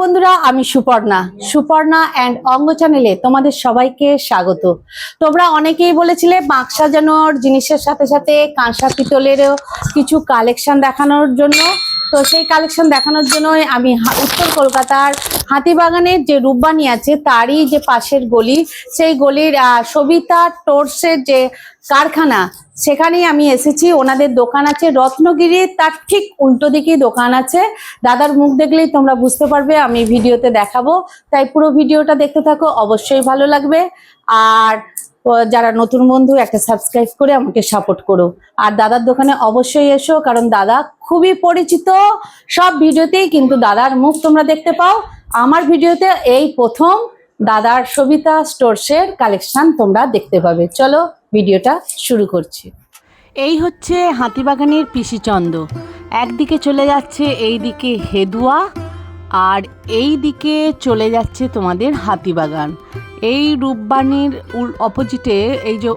বন্ধুরা, আমি সুপর্ণা। সুপর্ণা অ্যান্ড অঙ্গ চ্যানেলে তোমাদের সবাইকে স্বাগত। তোমরা অনেকেই বলেছিলে বাঁক সাজানোর জিনিসের সাথে সাথে কাঁসা পিতলেরও কিছু কালেকশন দেখানোর জন্য। তো সেই কালেকশন দেখানোর জন্যই আমি উত্তর কলকাতার হাতিবাগানের যে রূপবাণী আছে, তারই যে পাশের গলি, সেই গলির সবিতা টোর্সের যে কারখানা, সেখানেই আমি এসেছি। ওনাদের দোকান আছে রত্নগিরি, তার ঠিক উল্টো দিকেই দোকান আছে। দাদার মুখ দেখলেই তোমরা বুঝতে পারবে, আমি ভিডিওতে দেখাবো। তাই পুরো ভিডিওটা দেখতে থাকো, অবশ্যই ভালো লাগবে। আর যারা নতুন বন্ধু, একটা সাবস্ক্রাইব করে আমাকে সাপোর্ট করো। আর দাদার দোকানে অবশ্যই এসো, কারণ দাদা খুবই পরিচিত। সব ভিডিওতেই কিন্তু দাদার মুখ তোমরা দেখতে পাও। আমার ভিডিওতে এই প্রথম দাদার সবিতা স্টোরসের কালেকশন তোমরা দেখতে পাবে। চলো ভিডিওটা শুরু করছি। এই হচ্ছে হাতিবাগানের পিসিচন্দ। একদিকে চলে যাচ্ছে এই দিকে হেদুয়া। আর এই দিকে চলে যাচ্ছে তোমাদের হাতিবাগান। এই রূপবাণীর অপোজিটে এই যে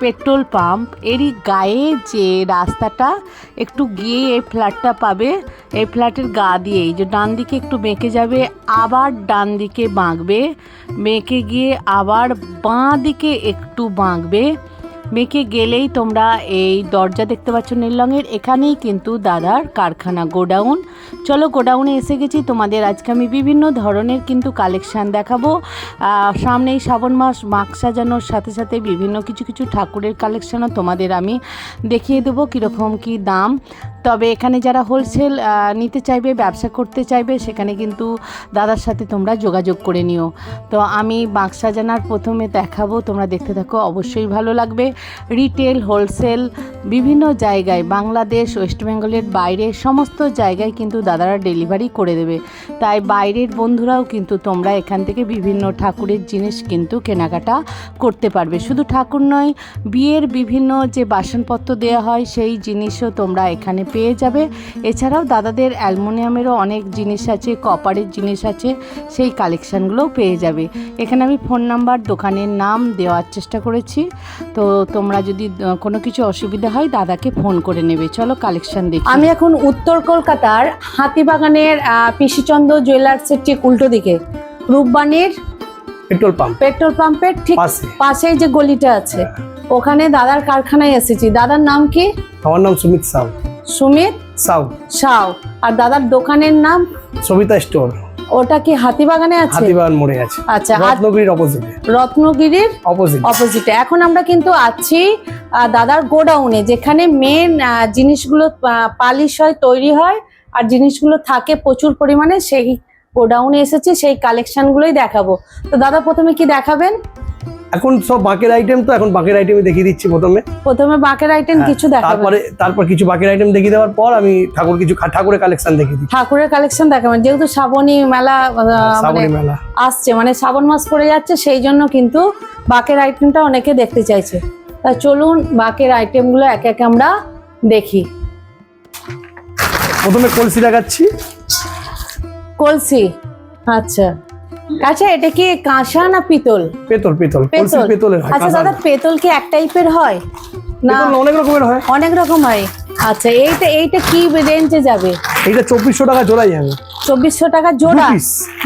পেট্রোল পাম্প এরই গায়ে যে রাস্তাটা, একটু গিয়ে এই ফ্ল্যাটটা পাবে। এই ফ্ল্যাটের গা দিয়ে এই যে ডান দিকে একটু বেঁকে যাবে, আবার ডান দিকে বাঁকবে। বেঁকে গিয়ে আবার বাঁ দিকে একটু বাঁকবে। মেকে গেলেই তোমরা এই দরজা দেখতে পাচ্ছ নীল রঙের এখানেই কিন্তু দাদার কারখানা গোডাউন। চলো গোডাউনে এসে গেছি। তোমাদের আজকে আমি বিভিন্ন ধরনের কিন্তু কালেকশান দেখাবো। সামনেই শ্রাবণ মাস মাক সাজানোর সাথে সাথে বিভিন্ন কিছু কিছু ঠাকুরের কালেকশানও তোমাদের আমি দেখিয়ে দেবো। কীরকম কী দাম? তবে এখানে যারা হোলসেল নিতে চাইবে, ব্যবসা করতে চাইবে, সেখানে কিন্তু দাদার সাথে তোমরা যোগাযোগ করে নিও। তো আমি বাঁক সাজানার প্রথমে দেখাবো, তোমরা দেখতে থাকো, অবশ্যই ভালো লাগবে। রিটেল হোলসেল বিভিন্ন জায়গায়, বাংলাদেশ, ওয়েস্ট বেঙ্গলের বাইরে, সমস্ত জায়গায় কিন্তু দাদারা ডেলিভারি করে দেবে। তাই বাইরের বন্ধুরাও কিন্তু তোমরা এখান থেকে বিভিন্ন ঠাকুরের জিনিস কিন্তু কেনাকাটা করতে পারবে। শুধু ঠাকুর নয়, বিয়ের বিভিন্ন যে বাসনপত্র দেওয়া হয়, সেই জিনিসও তোমরা এখানে পেয়ে যাবে। এছাড়াও দাদাদের অ্যালুমিনিয়ামেরও অনেক জিনিস আছে কপারের জিনিস আছে সেই কালেকশানগুলোও পেয়ে যাবে। এখানে আমি ফোন নাম্বার দোকানের নাম দেওয়ার চেষ্টা করেছি। তো তোমরা যদি কোনো কিছু অসুবিধা হয় দাদাকে ফোন করে নেবে। চলো কালেকশন দেখি। আমি এখন উত্তর কলকাতার হাতিবাগানের পিসিচন্দ্র জুয়েলার্সের ঠিক উল্টো দিকে। রূপবাণীর পেট্রোল পাম্প। পেট্রোল পাম্পের ঠিক পাশেই যে গলিটা আছে ওখানে দাদার কারখানায় এসেছি। দাদার নাম কি? আমার নাম সুমিত সাউ। সুমিত সাউ। সাউ। আর দাদার দোকানের নাম? সবিতা স্টোর। ওটা কি হাতিবাগানে আছে? হাতিবাগান মোড়ে আছে। আচ্ছা রত্নগিরির অপোজিটে রত্নগিরির অপোজিট অপোজিটে এখন আমরা কিন্তু আছি দাদার গোডাউনে যেখানে মেন জিনিসগুলো পালিশ হয় তৈরি হয় আর জিনিসগুলো থাকে প্রচুর পরিমাণে সেই গোডাউনে এসেছি সেই কালেকশনগুলোই দেখাবো। তো দাদা প্রথমে কি দেখাবেন? এখন সব বাঁকের আইটেম তো এখন বাঁকের আইটেমই দেখিয়ে দিচ্ছি প্রথমে। প্রথমে বাঁকের আইটেম হ্যাঁ, কিছু দেখাবেন। তারপরে তারপর কিছু বাঁকের আইটেম দেখিয়ে দেওয়ার পর আমি ঠাকুর কিছু ঠাকুরের কালেকশন দেখিয়ে দিচ্ছি। ঠাকুরের কালেকশন দেখাবেন যেহেতু শ্রাবণী মেলা মানে শ্রাবণী মেলা। আসছে মানে শ্রাবণ মাস পড়ে যাচ্ছে সেই জন্য কিন্তু বাকের আইটেমটা অনেকে দেখতে চাইছে। তা চলুন বাকের আইটেমগুলো একে একে আমরা দেখি। প্রথমে কলসি দেখাচ্ছি। কলসি আচ্ছা। আচ্ছা এটা কি কাঁসা না পিতল? পেতল পেতল পেতল। পেতলের হয় আচ্ছা দাদা। পেতল কি এক টাইপের হয়? না। অনেক রকমের হয়। অনেক রকম হয়। আচ্ছা এইটা এইটা কি রেঞ্জে যাবে? এইটা চব্বিশশো টাকা জোড়াই যাবে চব্বিশশো টাকা জোড়া?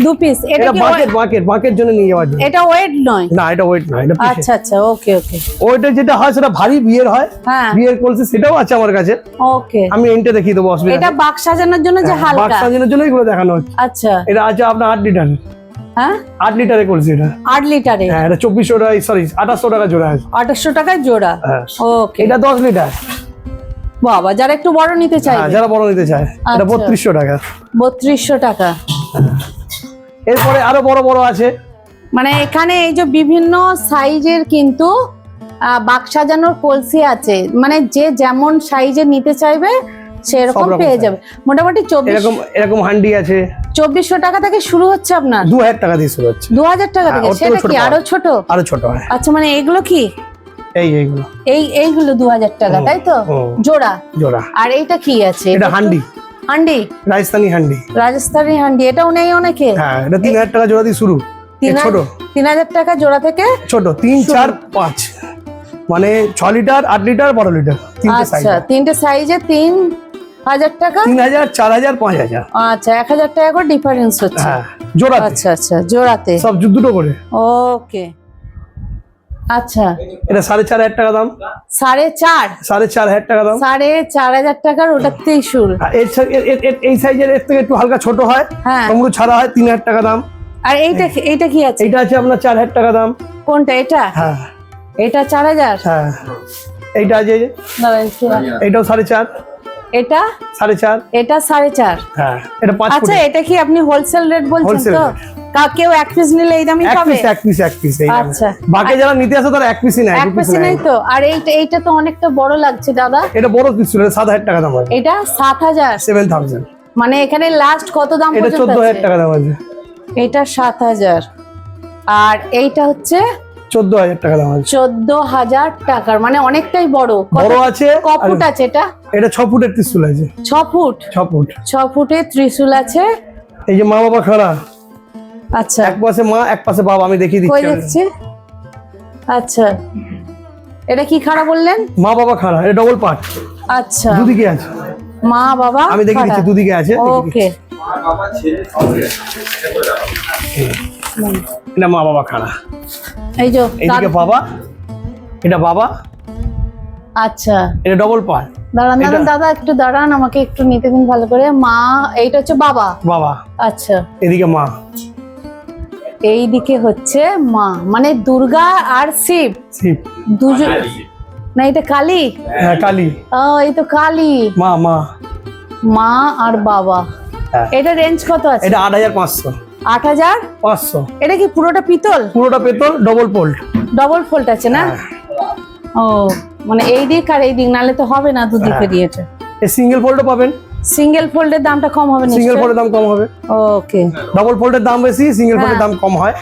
দু পিস এটা এটা ওয়ে- বাঁকের বাঁকের জন্য নিয়ে যাওয়ার জন্য। এটা ওয়েট নয়? না এটা ওয়েট না এটা আচ্ছা আচ্ছা ওকে ওকে। ওইটা যেটা হয় সেটা ভারী বিয়ের হয়। হ্যাঁ। বিয়ের কলসি সেটাও আছে আমার কাছে। ওকে। আমি এনটা দেখিয়ে দেবো অসুবিধা এটা নেই। বাক সাজানোর জন্য যে হ্যাঁ, হালকা? বাক্স সাজানোর জন্য এগুলো দেখানো হচ্ছে। আচ্ছা। এটা আছে আপনার আট লিটার হ্যাঁ? আট লিটারে করছি এটা। আট লিটারে? হ্যাঁ এটা চব্বিশশো টাকা সরি আঠাশশো টাকা জোড়া আছে আঠাশশো টাকায় জোড়া? হ্যাঁ। ওকে এটা দশ লিটার। বাবা যারা একটু বড় নিতে হ্যাঁ চাইবে। যারা বড় নিতে চায় এটা আচ্ছা। বত্রিশশো টাকা। বত্রিশশো টাকা। এরপরে আরও বড় বড় আছে। মানে এখানে এই যে বিভিন্ন সাইজের কিন্তু আহ, বাক সাজানোর কলসি আছে। মানে যে যেমন সাইজের নিতে চাইবে সেরকম পেয়ে যাবে। মোটামুটি চব্বিশ এরকম এরকম হান্ডি আছে। চব্বিশশো টাকা থেকে শুরু হচ্ছে আপনার? দু হাজার টাকা দিয়ে শুরু হচ্ছে। দু হাজার টাকা হ্যাঁ, থেকে? সেটা কি আরও ছোট? আরও ছোট আচ্ছা মানে এগুলো কি? এই এইগুলো। এই এইগুলো দু হাজার টাকা তাই তো? জোড়া? জোড়া। আর এইটা কি আছে? এটা হান্ডি। হান্ডি? রাজস্থানি হান্ডি। রাজস্থানি হান্ডি এটাও নেই অনেকে। হ্যাঁ এটা তিন হাজার টাকা জোড়া দিয়ে শুরু। ছোট। তিন হাজার টাকা জোড়া থেকে ছোট তিন চার পাঁচ। মানে ছ লিটার আট লিটার বারো লিটার আচ্ছা তিনটে সাইজে তিন হাজার টাকা? তিন হাজার চার হাজার পাঁচ হাজার। আচ্ছা এক হাজার টাকা করে ডিফারেন্স হচ্ছে। হ্যাঁ জোড়াতে। আচ্ছা আচ্ছা জোড়াতে। সব দুটো করে। ওকে। আচ্ছা। এটা সাড়ে চার হাজার টাকা দাম। সাড়ে চার? সাড়ে চার হাজার টাকা দাম। সাড়ে চার হাজার টাকার এই সাইজের এর থেকে একটু হালকা ছোট হয়। হ্যাঁ। ছাড়া হয় তিন হাজার টাকা দাম। আর এইটা এইটা কি আছে? আছে আপনার চার হাজার টাকা দাম। কোনটা এটা? হ্যাঁ। এটা চার হাজার? হ্যাঁ। এইটা আছে। একটু। সাড়ে চার। এটা? সাড়ে চার? এটা সাড়ে চার। হ্যাঁ এটা পাঁচ আচ্ছা এটা কি আপনি হোলসেল রেট বলছেন তো? কা- কেউ এক পিস নিলে এই দামই পাবে? এক পিস এক পিস আচ্ছা। বাকি যারা নিতে আসে তারা এক পিসই নেয় এক দু পিস পিস নেই তো? আর এইটা এইটা তো অনেকটা বড় লাগছে দাদা। এটা বড় পিস ছিল সাত হাজার টাকা দাম এটা সাত হাজার? সেভেন থাউজেন্ড মানে এখানে লাস্ট কত দাম পর্যন্ত চোদ্দ হাজার আছে? টাকা দাম আছে। এটা সাত হাজার। আর এইটা হচ্ছে চোদ্দ হাজার টাকা দাম আছে। চোদ্দ হাজার টাকার মানে অনেকটাই বড়। বড় আছে ক ফুট আছে এটা? এটা ছ ফুটের ত্রিশুল আছে। ছ ফুট? ছ ফুট। ছ ফুটে ত্রিশূল আছে। এই যে মা বাবা খাড়া। আচ্ছা। এক পাশে মা এক পাশে বাবা আমি দেখিয়ে দিচ্ছি। আচ্ছা। এটা কি খারাপ বললেন? মা বাবা খাড়া এটা ডবল পার্ট আচ্ছা। দুদিকে আছে। মা বাবা আমি দেখিয়ে দিচ্ছি দুদিকে আছে ওকে। দিচ্ছি। এটা মা বাবা খাড়া এই যে এইদিকে বাবা এটা বাবা। আচ্ছা। এটা ডবল দাঁড়ান দাঁড়ান দাদা একটু দাঁড়ান আমাকে একটু নিতে দিন ভালো করে। মা এইটা হচ্ছে বাবা। বাবা। আচ্ছা। এদিকে মা। এই দিকে হচ্ছে মা। মানে দুর্গা আর শিব। শিব। দুজন না এটা কালী? হ্যাঁ কালী। ও এই তো কালী। মা মা। মা আর বাবা। হ্যাঁ। এটা রেঞ্জ কত আছে? এটা আট হাজার পাঁচশো। আট হাজার? পাঁচশো। এটা কি পুরোটা পিতল? পুরোটা পেতল ডবল পোল্ট ডবল ফোল্ড আছে না? হ্যাঁ। ও মানে এই দিক আর এই দিক নালে তো হবে না দুদিকে হ্যাঁ। দিয়েছে। সিঙ্গেল ফোল্ডও পাবেন। সিঙ্গেল ফোল্ডের দামটা কম হবে সিঙ্গেল নিশ্চয়ই ফোল্ডের দাম কম হবে। ওকে ডবল ফোল্ডের দাম বেশি সিঙ্গেল ফোল্ডের হ্যাঁ। দাম কম হয়।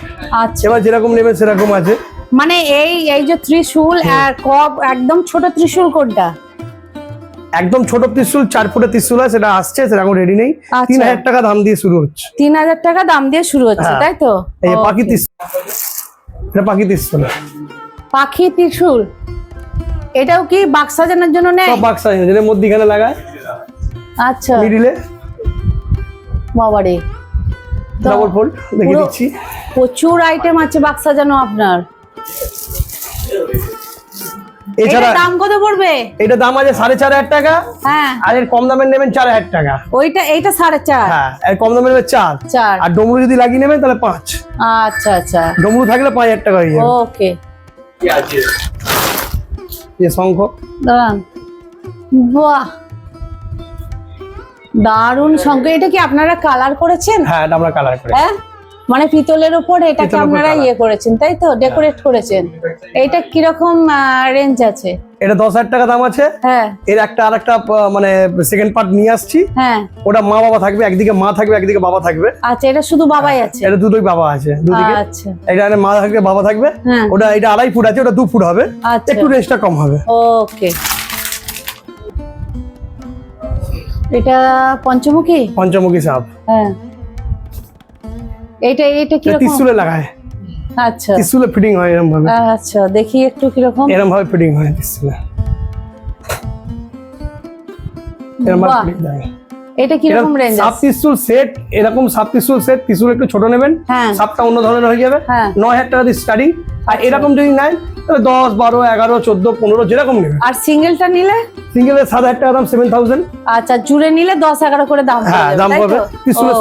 আচ্ছা। এবার যেরকম নেবেন সেরকম আছে। মানে এই এই যে ত্রিশূল আর কপ একদম ছোট ত্রিশূল কোনটা? একদম ছোট ত্রিশুল চার ফুটের ত্রিশুল হয় সেটা আসছে সেটা এখন রেডি নেই। আচ্ছা। তিন হাজার টাকা দাম দিয়ে শুরু হচ্ছে। তিন হাজার টাকা দাম দিয়ে শুরু হচ্ছে হ্যাঁ। তাই তো? এই পাখি ত্রিশুল। এটা পাখি ত্রিশুল। পাখি ত্রিশূল? এটাও কি বাক্স সাজানোর জন্য নেয়? সব বাক্স আছে যেটা মধ্যিখানে লাগায়। আচ্ছা। মিডিলে বাবারে। ডাবল ফোল্ড দেখিয়ে দিচ্ছি। প্রচুর আইটেম আছে বাক্স সাজানো আপনার। এছাড়া এটার দাম কত পড়বে? এটা দাম আছে সাড়ে চার হাজার টাকা। হ্যাঁ। আর এর কম দামের নেবেন চার হাজার টাকা। ওইটা এইটা সাড়ে চার। হ্যাঁ এর কম দামের নেবেন চার। চার। আর ডমরু যদি লাগিয়ে নেবেন তাহলে পাঁচ। আচ্ছা আচ্ছা। ডমরু থাকলে পাঁচ হাজার টাকা হয়ে যাবে। ওকে। যে শঙ্খ। দাঁড়ান। বাহ! দারুণ শঙ্খ। এটা কি আপনারা কালার করেছেন? হ্যাঁ এটা আমরা কালার করে হ্যাঁ? মানে পিতলের উপর এটাকে আপনারা ইয়ে করেছেন তাই তো? ডেকোরেট করেছেন। এইটা কীরকম রেঞ্জ আছে? এটা দশ হাজার টাকা দাম আছে। হ্যাঁ। এর একটা আর একটা মানে সেকেন্ড পার্ট নিয়ে আসছি। হ্যাঁ। ওটা মা বাবা থাকবে একদিকে মা থাকবে একদিকে বাবা থাকবে। আচ্ছা এটা শুধু বাবাই আছে? এটা দুটোই বাবা আছে দুদিকে। আচ্ছা। এটা মা থাকবে বাবা থাকবে। হ্যাঁ। ওটা এটা আড়াই ফুট আছে ওটা দু ফুট হবে। আচ্ছা। একটু রেঞ্জটা কম হবে। ওকে এটা পঞ্চমুখী? পঞ্চমুখী সাপ। হ্যাঁ। এইটা কীরকম? ত্রিশুলে লাগায়। আচ্ছা। ফিটিং হয় এরকম ভাবে আচ্ছা দেখি একটু কীরকম। এরকম ভাবে ফিটিং হয় এরকম ভাবে হয়। এটা কীরকম রেঞ্জ সাপ ত্রিশুল সেট এরকম ত্রিশুল সেট ত্রিশুল একটু ছোট নেবেন। হ্যাঁ। সাপটা অন্য ধরনের হয়ে যাবে। হ্যাঁ। নয় হাজার টাকা দিয়ে স্টার্টিং আর এরকম যদি নেন তাহলে দশ বারো এগারো চোদ্দ পনেরো যেরকম নেবেন। আর সিঙ্গেলটা নিলে? সিঙ্গেলের সাত হাজার টাকা দাম সেভেন থাউজেন্ড আচ্ছা জুড়ে নিলে দশ এগারো করে দাম হ্যাঁ দাম পড়বে?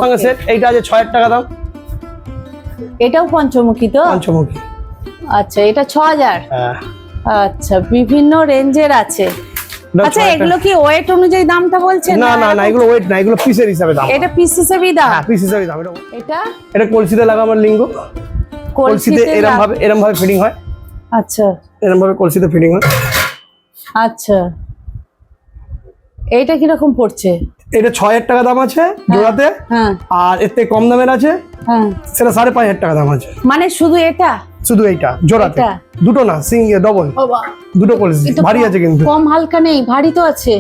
সঙ্গে সেট এইটা আছে ছয় হাজার টাকা দাম। এটাও পঞ্চমুখী তো? পঞ্চমুখী। আচ্ছা এটা ছ হাজার হ্যাঁ। আচ্ছা বিভিন্ন রেঞ্জের আছে। আচ্ছা এগুলো কি ওয়েট অনুযায়ী দামটা বলছেন? না না না এগুলো ওয়েট না এগুলো পিসের হিসাবে দাম। এটা পিস হিসেবেই দাম? হ্যাঁ পিস হিসাবে দাম। এটা এটা? কলসিতে লাগাবার লিঙ্গ। কলসিতে এরম ভাবে এরম ভাবে ফিটিং হয়। আচ্ছা। এরম ভাবে কলসিতে ফিটিং হয়। আচ্ছা। এইটা কীরকম পড়ছে? এটা ছয় হাজার টাকা দাম আছে জোড়াতে হ্যাঁ। আর এর থেকে কম দামের আছে হ্যাঁ। সেটা সাড়ে পাঁচ হাজার টাকা দাম আছে। মানে শুধু এটা? শুধু এইটা জোড়াতে। দুটো না সিং ডবল দুটো কলসি ভারী আছে কিন্তু। কম হালকা নেই ভারী তো আছে।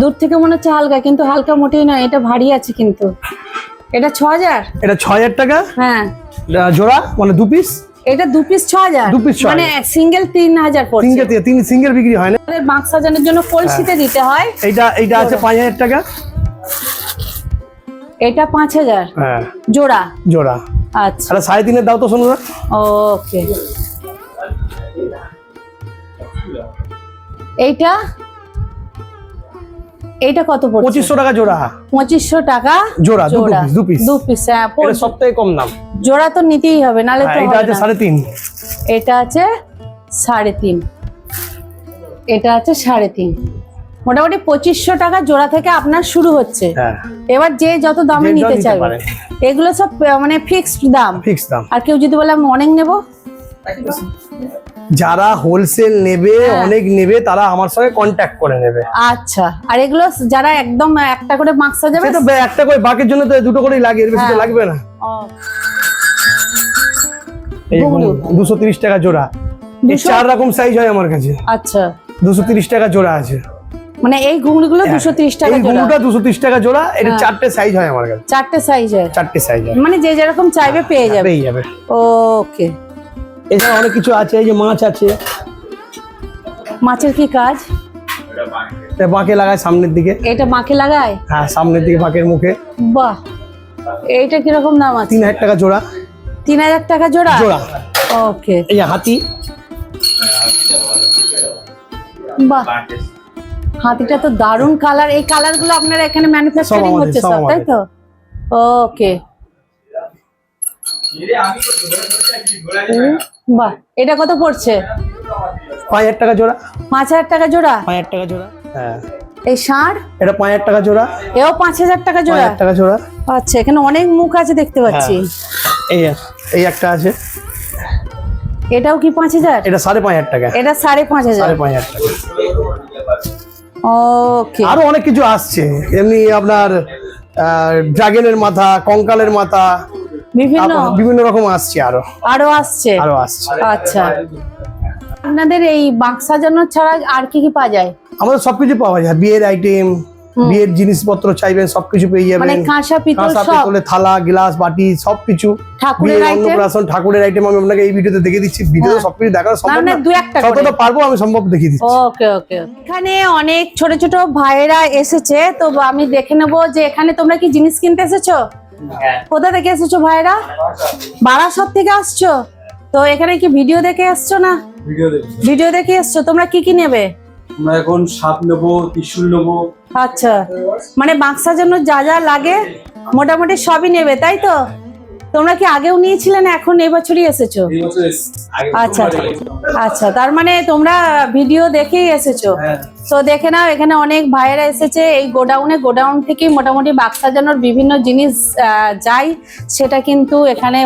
দূর থেকে মনে হচ্ছে হালকা কিন্তু হালকা মোটেই না এটা ভারী আছে কিন্তু। এটা ছ হাজার? এটা ছ হাজার টাকা। হ্যাঁ। জোড়া মানে দু পিস এটা দু পিস ছ হাজার। দু piece ছ মানে সিঙ্গেল তিন হাজার পড়ছে। সিঙ্গেল তিন সিঙ্গেল বিক্রি হয় না? আমাদের বাঁক সাজানোর জন্য কলসিতে দিতে হয়। এইটা এইটা আছে পাঁচ হাজার টাকা। এটা পাঁচ হাজার। হ্যাঁ। জোড়া? জোড়া। আচ্ছা। আরে সাড়ে তিনের দাও তো শোনো ওকে। এইটা এইটা কত পড়ছে? পঁচিশশো টাকা জোড়া। পঁচিশশো টাকা জোড়া, জোড়া। piece, দু piece। দু পিস হ্যাঁ এটা। সব থেকে কম দাম। জোড়া তো নিতেই হবে নালে হ্যাঁ তো এটা আছে। সাড়ে তিন। এটা আছে সাড়ে তিন। এটা আছে সাড়ে তিন। মোটামুটি পঁচিশশো টাকা জোড়া থেকে আপনার শুরু হচ্ছে। হ্যাঁ। এবার যে যত দামে নিতে চাইবে। এগুলো সব মানে ফিক্সড দাম। ফিক্স দাম। আর কেউ যদি বলে আমি অনেক নেব যারা হোলসেল নেবে হ্যাঁ। অনেক নেবে তারা আমার সঙ্গে কন্ট্যাক্ট করে নেবে। আচ্ছা। আর এগুলো যারা একদম একটা করে মাক্স সাজাবে? সে তো একটা করে বাকের জন্য তো দুটো করেই লাগে এর বেশি তো হ্যাঁ। লাগবে না। দুশো তিরিশ টাকা জোড়া। চার রকম সাইজ হয় আমার কাছে। আচ্ছা। দুশো তিরিশ টাকা জোড়া আছে। মানে এই ঘুঙড়িগুলো দুশো তিরিশ টাকা হ্যাঁ। এই জোড়া। দুশো তিরিশ টাকা জোড়া এটা। চারটে সাইজ হয় আমার কাছে। চারটে সাইজ হয়। চারটে সাইজ হয়। মানে যে যেরকম চাইবে পেয়ে যাবে। পেয়ে যাবে। ওকে। এছাড়া অনেক কিছু আছে এই যে মাছ আছে। মাছের কি কাজ? এটা বাঁকে লাগায় সামনের দিকে। এটা মাকে লাগায়? হ্যাঁ সামনের দিকে বাঁকের মুখে। বাহ এইটা কীরকম দাম আছে? তিন হাজার টাকা জোড়া। তিন হাজার টাকা জোড়া? জোড়া। ওকে। এই যে হাতি। বাহ হাতিটা তো দারুণ কালার এই কালারগুলো আপনারা এখানে ম্যানুফ্যাকচারিং হচ্ছে সব সব তাই তো? ওকে। বাহ এটা কত পড়ছে? পাঁচ হাজার টাকা জোড়া। পাঁচ হাজার টাকা জোড়া? পাঁচ হাজার টাকা জোড়া। হ্যাঁ। এই ষাঁড়? এটা পাঁচ হাজার টাকা জোড়া। এও পাঁচ হাজার টাকা জোড়া? টাকা জোড়া। আচ্ছা এখানে অনেক মুখ আছে দেখতে পাচ্ছি। এই এই একটা আছে। এটাও কি পাঁচ হাজার? এটা সাড়ে পাঁচ হাজার টাকা। এটা সাড়ে পাঁচ হাজার। সাড়ে পাঁচ হাজার টাকা। ওকে। আরও অনেক কিছু আসছে। এমনি আপনার ড্রাগনের মাথা কঙ্কালের মাথা বিভিন্ন বিভিন্ন রকম আসছে আরও। আরও আসছে? আরও আসছে। আচ্ছা। আপনাদের এই বাক্স সাজানো ছাড়া আর কি কি পাওয়া যায়? আমাদের সবকিছু পাওয়া যায়। বিয়ের আইটেম বিয়ের জিনিসপত্র চাইবেন সবকিছু পেয়ে মানে কাঁসা পিতল কাঁসা সব? পিতলের থালা গ্লাস বাটি সবকিছু। ঠাকুরের আইটেম অন্নপ্রাশন ঠাকুরের আইটেম আমি আপনাকে এই ভিডিওতে দেখে দিচ্ছি। ভিডিও হ্যাঁ। সবকিছু দেখানো সম্ভব না না। দু একটা করে। যতটা পারব আমি সম্ভব দেখিয়ে দিচ্ছি। ওকে ওকে। এখানে অনেক ছোট ছোট ভাইয়েরা এসেছে তো আমি দেখে নেব যে এখানে তোমরা কি জিনিস কিনতে এসেছ? কোথা থেকে এসেছ ভাইরা? বারাসত থেকে আসছো? তো এখানে কি ভিডিও দেখে এসছো না? ভিডিও ভিডিও দেখে এসছো তোমরা কি কি নেবে? আমরা এখন সাপ নেব ত্রিশুল নেব। আচ্ছা। মানে বাক্সার জন্য যা যা লাগে মোটামুটি সবই নেবে তাই তো? তোমরা কি আগেও নিয়েছিলে না এখন এবছরই বছরই এসেছ। আগে আচ্ছা আচ্ছা। তার মানে তোমরা ভিডিও দেখেই এসেছ? হ্যাঁ। তো দেখে নাও এখানে অনেক ভাইয়েরা এসেছে এই গোডাউনে গোডাউন থেকে মোটামুটি বাক্স সাজানোর বিভিন্ন জিনিস আহ, যায় সেটা কিন্তু এখানে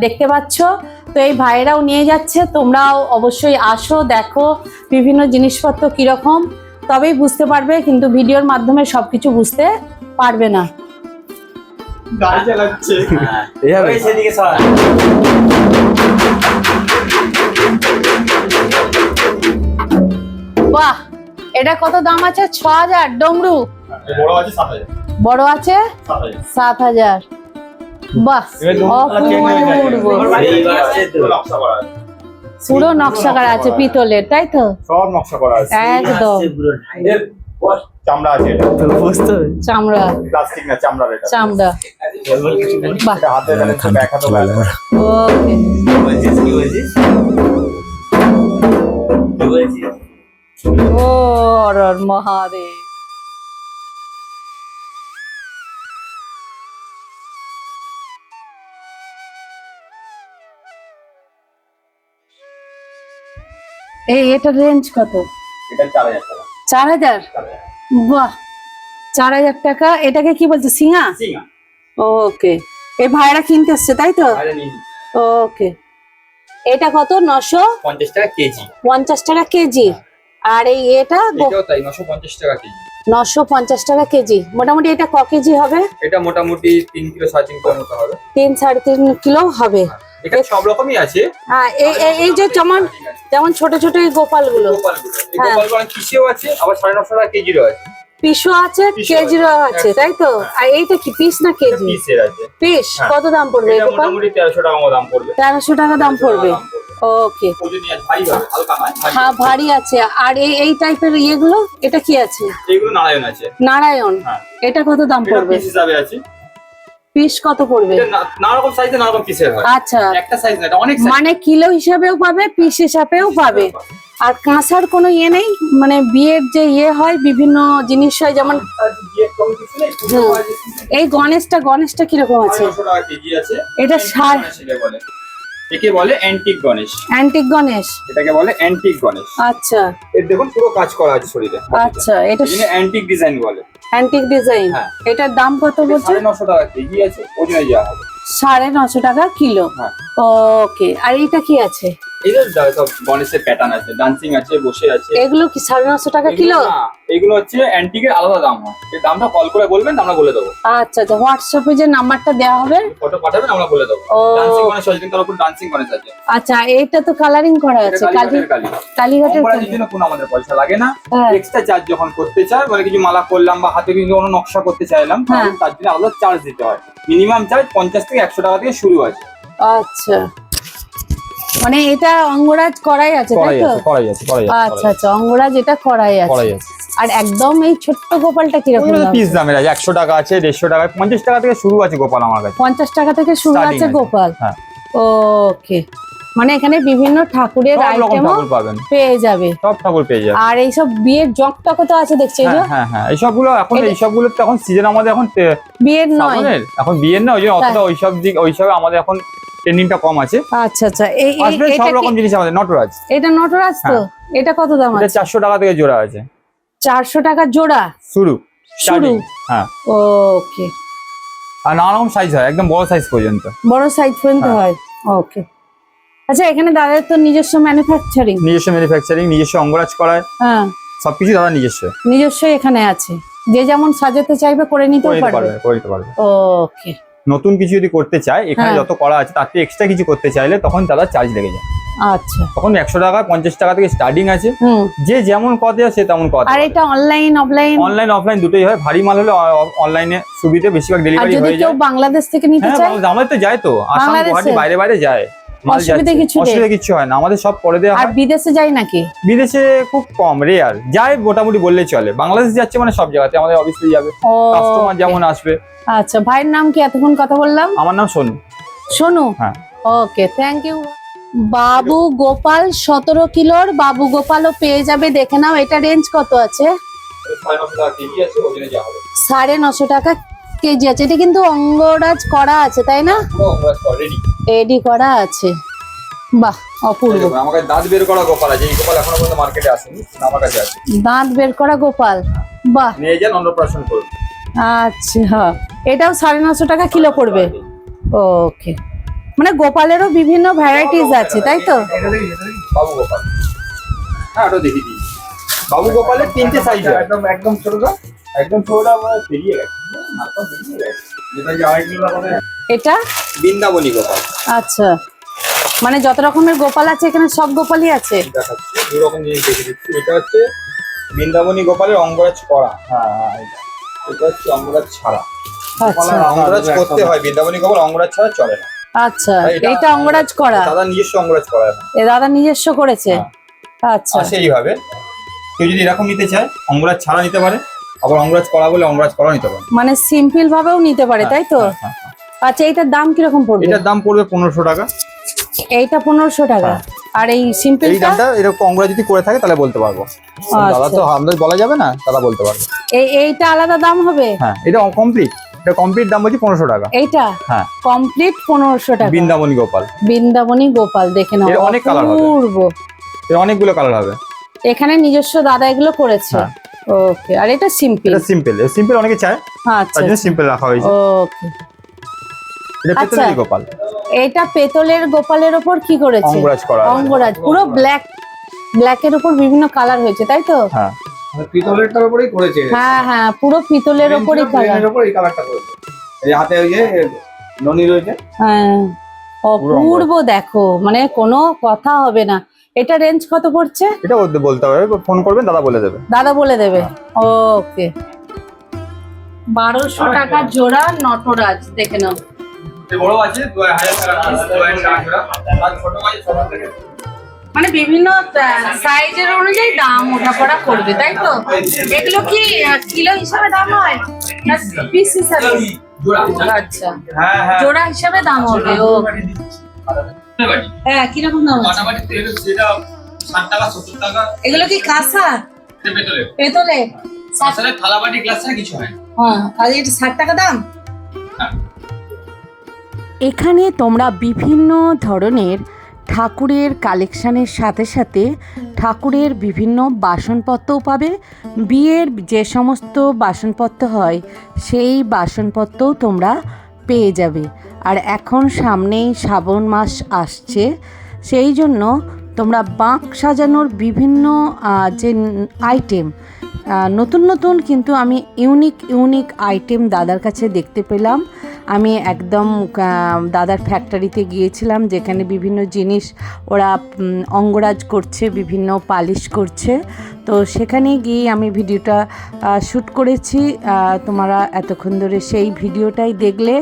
দেখতে পাচ্ছ। তো এই ভাইয়েরাও নিয়ে যাচ্ছে তোমরাও অবশ্যই আসো দেখো বিভিন্ন জিনিসপত্র কীরকম। তবেই বুঝতে পারবে কিন্তু ভিডিওর মাধ্যমে সবকিছু বুঝতে পারবে না। গাড়ি চালাচ্ছে। ওই সেদিকে সর। বাহ এটা কত দাম আছে? ছ হাজার। ডমরু। বড় আছে সাত হাজার। বড় আছে? সাত হাজার। পুরো নকশা করা আছে। পিতলের তাই তো? সব নকশা করা আছে। একদম। চামড়া আছে এটা? চামড়া। প্লাস্টিক না চামড়া এটা? চামড়া। বাহ। এটা হাতে তো ব্যাক ওকে। বলছিস কি বলছিস ও হর মহাদেব। এই এটার রেঞ্জ কত? এটা চার হাজার টাকা। চার হাজার। বাহ চার হাজার টাকা। এটাকে কি বলছে সিঙা? সিঙ্গা ওকে। এই ভাইরা কিনতে এসছে তাই তো? ওকে। এটা কত? নশো? পঞ্চাশ টাকা কেজি। পঞ্চাশ টাকা কেজি। আর এই এটা নশো পঞ্চাশ টাকা কেজি। নশো পঞ্চাশ টাকা কেজি। মোটামুটি এটা ক কেজি হবে? এটা মোটামুটি তিন কিলো সাড়ে তিন মতো হবে। তিন সাড়ে তিন কিলো হবে। এখানে সব রকমই আছে। হ্যাঁ এই এই- যে যেমন যেমন ছোট ছোট এই গোপালগুলো। গোপালগুলো। হ্যাঁ। আছে আবার সাড়ে নশো টাকা কেজিরও আছে পিসও আছে। কেজিরও আছে, আছে তাই তো? আর এইটা কি পিস না কেজি? পিস? হ্যাঁ। কত দাম পড়বে মোটামুটি তেরোশো টাকা দাম পড়বে। তেরোশো টাকা দাম পড়বে। ওকে। হ্যাঁ ভারী আছে। আর এই এই টাইপের ইয়েগুলো এটা কি আছে? নারায়ণ আছে। নারায়ণ। হ্যাঁ। এটা কত দাম পড়বে? হিসাবে আছে। পিস কত পড়বে? নানা রকম সাইজে নানা রকম পিসের হয়। আচ্ছা। একটা সাইজ না অনেক মানে কিলো হিসাবেও পাবে পিস হিসাবেও পাবে। আর কাঁসার কোনো ইয়ে নেই? মানে বিয়ের যে ইয়ে হয় বিভিন্ন জিনিস হয় যেমন এই গণেশটা গণেশটা কীরকম আছে? এটা বলে। একে বলে অ্যান্টিক গণেশ। অ্যান্টিক গণেশ। এটাকে বলে অ্যান্টিক গণেশ। আচ্ছা। এর দেখুন পুরো কাজ করা আছে শরীরে। আচ্ছা এটা অ্যান্টিক ডিজাইন বলে। Antique design. এটার দাম কত বলছে? সাড়ে নশো টাকা কেজি আছে ওজনে যা হবে। সাড়ে নশো টাকা কিলো। হ্যাঁ। ওকে আর এইটা কি আছে? এদের যা- সব গণেশের প্যাটার্ন আছে ডান্সিং আছে বসে আছে। এগুলো কি সাড়ে নশো টাকা কিলো? না, এগুলো হচ্ছে অ্যান্টিকের আলাদা দাম হয়। এই দামটা কল করে বলবেন আমরা বলে দেবো। আচ্ছা আচ্ছা হোয়াটসঅ্যাপে যে নাম্বারটা দেওয়া হবে? ফটো পাঠাবেন আমরা বলে দেবো। ও। ডান্সিং গণেশ আছে কিন্তু তার উপর ডান্সিং গণেশ আছে। আচ্ছা তো কালারিং করা এটা আছে কালি কালীঘাটের কালী। কালীঘাটের কম করার জন্য কোনো আমাদের পয়সা লাগে না। হ্যাঁ। এক্সট্রা চার্জ যখন করতে চায় মানে কিছু মালা করলাম বা হাতে কিছু কোনো নকশা করতে চাইলাম তাহলে হ্যাঁ। তার জন্য আলাদা চার্জ দিতে হয়। মিনিমাম চার্জ পঞ্চাশ থেকে একশো টাকা থেকে শুরু আছে। আচ্ছা। মানে এটা অঙ্গরাজ করাই আছে তাই তো? করাই আছে করাই আচ্ছা আচ্ছা অঙ্গরাজ এটা করাই আছে। আর একদম এই ছোট্ট গোপালটা কীরকম দাম? পিস দামের আছে একশো টাকা আছে দেড়শো টাকা পঞ্চাশ টাকা থেকে শুরু আছে গোপাল আমার কাছে। পঞ্চাশ টাকা থেকে শুরু আছে। গোপাল? হ্যাঁ। ওকে। মানে এখানে বিভিন্ন ঠাকুরের রকম পাবেন। পেয়ে যাবে। সব ঠাকুর পেয়ে যাবেন আর এইসব বিয়ের জক টক তো আছে দেখছি হ্যাঁ হ্যাঁ হ্যাঁ। এইসবগুলো এখন এইসবগুলো তো এখন সিজন আমাদের এখন বিয়ের নয়। এখন বিয়ের না ওই জন্য অতটা ওইসব দিক ওইসব আমাদের এখন ট্রেন্ডিংটা কম আছে। আচ্ছা আচ্ছা। এই এটা সব রকম জিনিস আমাদের নটরাজ। এটা নটরাজ তো? এটা কত দাম এটা আছে? চারশো টাকা থেকে জোড়া আছে। চারশো টাকা জোড়া? শুরু। শুরু? হ্যাঁ। ওকে। আর নানা রকম সাইজ হয় একদম বড় সাইজ পর্যন্ত। বড় সাইজ পর্যন্ত হ্যাঁ। হয়? ওকে। আচ্ছা এখানে দাদার তো নিজস্ব ম্যানুফ্যাকচারিং নিজস্ব ম্যানুফ্যাকচারিং নিজস্ব অঙ্গরাজ করায়। হ্যাঁ। সবকিছু দাদা নিজস্ব। নিজস্ব এখানে আছে। যে যেমন সাজাতে চাইবে করে নিতেও পারবে। করে দিতে পারবে। ওকে। নতুন কিছু যদি করতে চায় এখানে হ্যাঁ। যত করা আছে তার থেকে এক্সট্রা কিছু করতে চাইলে তখন তারা চার্জ লেগে যায়। আচ্ছা। তখন একশো টাকা পঞ্চাশ টাকা থেকে স্টার্টিং আছে। যে যেমন কথা সে তেমন কথা আর এটা অনলাইন অফলাইন অনলাইন অফলাইন দুটোই হয়। ভারী মাল হলে অনলাইনে সুবিধে বেশিরভাগ ডেলিভারি হয়ে যায়। বাংলাদেশ থেকে নিতে হ্যাঁ চায়? আমাদের তো যায় তো। আসাম বাইরে বাইরে যায়। মাল অসুবিধা যাচ্ছে। কিছু অসুবিধা কিছু হয় না। আমাদের সব করে দেওয়া আর বিদেশে যায় নাকি? বিদেশে খুব কম রেয়ার যায় মোটামুটি বললেই চলে। বাংলাদেশ যাচ্ছে মানে সব জায়গাতে। আমাদের অবশ্যই যাবে। ও কাস্টমার যেমন আসবে। আচ্ছা ভাইয়ের নাম কি? এতক্ষণ কথা বললাম? আমার নাম সোনু। সোনু? হ্যাঁ। ওকে থ্যাংক ইউ বাবু গোপাল সতেরো কিলোর। বাবু গোপালও পেয়ে যাবে। দেখে নাও এটা রেঞ্জ কত আছে? সাড়ে নশো টাকা কেজি আছে। এটা কিন্তু অঙ্গরাজ করা আছে তাই না? রেডি করা আছে। বাহ অপূর্ব। আমাকে দাঁত বের করা গোপাল আছে। এই গোপাল এখনও পর্যন্ত মার্কেটে আসেনি আমার কাছে আছে। দাঁত বের করা গোপাল। বাহ। নিয়ে যান অন্নপ্রাশন করুন। আচ্ছা। এটাও সাড়ে নশো টাকা কিলো পড়বে। ওকে। মানে গোপালেরও বিভিন্ন ভ্যারাইটিস আছে তাই তো? বাবু গোপাল। হ্যাঁ ওটা দেখি দিই। বাবু গোপালের তিনটে সাইজ একদম একদম ছোটটা একদম আমার বেরিয়ে গেছে। মাথা বেরিয়ে গেছে। যেটা যে আরেকগুলো এটা? বৃন্দাবনী গোপাল। আচ্ছা। মানে যত রকমের গোপাল আছে এখানে সব গোপালই আছে? দেখাচ্ছি দু রকম জিনিস দেখে দিচ্ছি। এটা হচ্ছে বৃন্দাবনী গোপালের অঙ্গরাজ করা। হ্যাঁ হ্যাঁ এটা। হচ্ছে অঙ্গরাজ ছাড়া। আচ্ছা। অঙ্গরাজ করতে হয়। বৃন্দাবনী গোপাল অঙ্গরাজ ছাড়া চলে না। আচ্ছা। এটা- অঙ্গরাজ করা। দাদা নিজস্ব অঙ্গরাজ করা এ দাদা নিজস্ব করেছে? আচ্ছা। আসে এইভাবে কেউ যদি এরকম নিতে চায় অঙ্গরাজ ছাড়া নিতে পারে। আবার অঙ্গরাজ করা বলে অঙ্গরাজ করা নিতে পারে। মানে সিম্পল ভাবেও নিতে পারে তাই তো? হ্যাঁ, হ্যাঁ, হ্যাঁ। আচ্ছা এইটার দাম কীরকম পড়বে? এটার দাম পড়বে পনেরোশো টাকা। এইটা পনেরোশো টাকা। হ্যাঁ। আর এই এই সিম্পলটা দামটা এরকম অঙ্গরাজ যদি করে থাকে তাহলে বলতে পারব। দাদা তো আমাদের বলা যাবে না দাদা বলতে পারবে। এই এইটা আলাদা দাম হবে? হ্যাঁ এটা কমপ্লিট এটা কমপ্লিট দাম বলছি পনেরোশো টাকা। এইটা? হ্যাঁ। কমপ্লিট পনেরোশো টাকা। বৃন্দাবনী গোপাল। বৃন্দাবনী গোপাল দেখে নাও এর অনেক colour হবে। অনেকগুলো কালার হবে। এখানে নিজস্ব দাদা এগুলো করেছে। হ্যাঁ। ওকে আর এটা সিম্পল এটা সিম্পল সিম্পল অনেকে চায় আচ্ছা তার জন্য সিম্পল রাখা হয়েছে। ওকে এটা আচ্ছা। পেতলের গোপাল। এটা পেতলের গোপালের ওপর কি করেছে? অঙ্গরাজ করা অঙ্গরাজ পুরো ব্ল্যাক ব্ল্যাক এর উপর বিভিন্ন কালার হয়েছে তাই তো? হ্যাঁ। পিতলেরটার উপরেই করেছে। হ্যাঁ হ্যাঁ পুরো পিতলের ওপরই কালার উপর এই কালারটা করেছে। এই হাতে ওই যে ননি রয়েছে। হ্যাঁ। অপূর্ব দেখো মানে কোনো কথা হবে না। এটা রেঞ্জ কত পড়ছে? এটা ওদের বলতে হবে ফোন করবেন দাদা বলে দেবে। দাদা বলে দেবে? ওকে। বারোশো টাকা জোড়া নটরাজ দেখে নাও। মানে বিভিন্ন সাইজের অনুযায়ী দাম ওঠা পড়া করবে তাই তো? এগুলো কি কিলো হিসাবে দাম হয়? না পিস হিসাবে? আচ্ছা। হ্যাঁ হ্যাঁ। জোড়া হিসাবে দাম হবে ও। হ্যাঁ কীরকম দাম এগুলো কি কাঁসা? এটা পেতলে। ষাট- আসলে থালাবাটি গ্লাস ছাড়া কিছু হয় হ্যাঁ আর এটা ষাট টাকা দাম? হ্যাঁ। এখানে তোমরা বিভিন্ন ধরনের ঠাকুরের কালেকশানের সাথে সাথে ঠাকুরের বিভিন্ন বাসনপত্রও পাবে। বিয়ের যে সমস্ত বাসনপত্র হয়, সেই বাসনপত্রও তোমরা পেয়ে যাবে। আর এখন সামনেই শ্রাবণ মাস আসছে, সেই জন্য তোমরা বাঁক সাজানোর বিভিন্ন যে আইটেম নতুন নতুন কিন্তু আমি ইউনিক ইউনিক আইটেম দাদার কাছে দেখতে পেলাম। আমি একদম দাদার ফ্যাক্টরিতে গিয়েছিলাম, যেখানে বিভিন্ন জিনিস ওরা অঙ্গরাজ করছে, বিভিন্ন পালিশ করছে। তো সেখানে গিয়ে আমি ভিডিওটা শ্যুট করেছি। তোমরা এতক্ষণ ধরে সেই ভিডিওটাই দেখলে।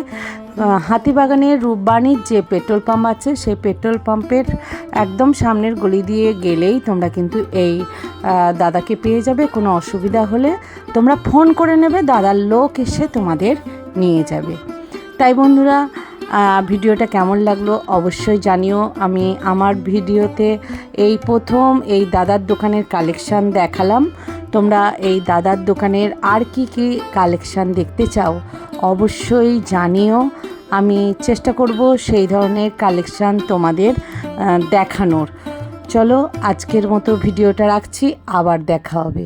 হাতিবাগানের রূপবাণীর যে পেট্রোল পাম্প আছে, সেই পেট্রোল পাম্পের একদম সামনের গলি দিয়ে গেলেই তোমরা কিন্তু এই দাদাকে পেয়ে যাবে। কোনো অসুবিধা হলে তোমরা ফোন করে নেবে, দাদার লোক এসে তোমাদের নিয়ে যাবে। তাই বন্ধুরা ভিডিওটা কেমন লাগল অবশ্যই জানিও। আমি আমার ভিডিওতে এই প্রথম এই দাদার দোকানের কালেকশান দেখালাম। তোমরা এই দাদার দোকানের আর কি কি কালেকশান দেখতে চাও অবশ্যই জানিও। আমি চেষ্টা করব সেই ধরনের কালেকশান তোমাদের দেখানোর। চলো আজকের মতো ভিডিওটা রাখছি, আবার দেখা হবে।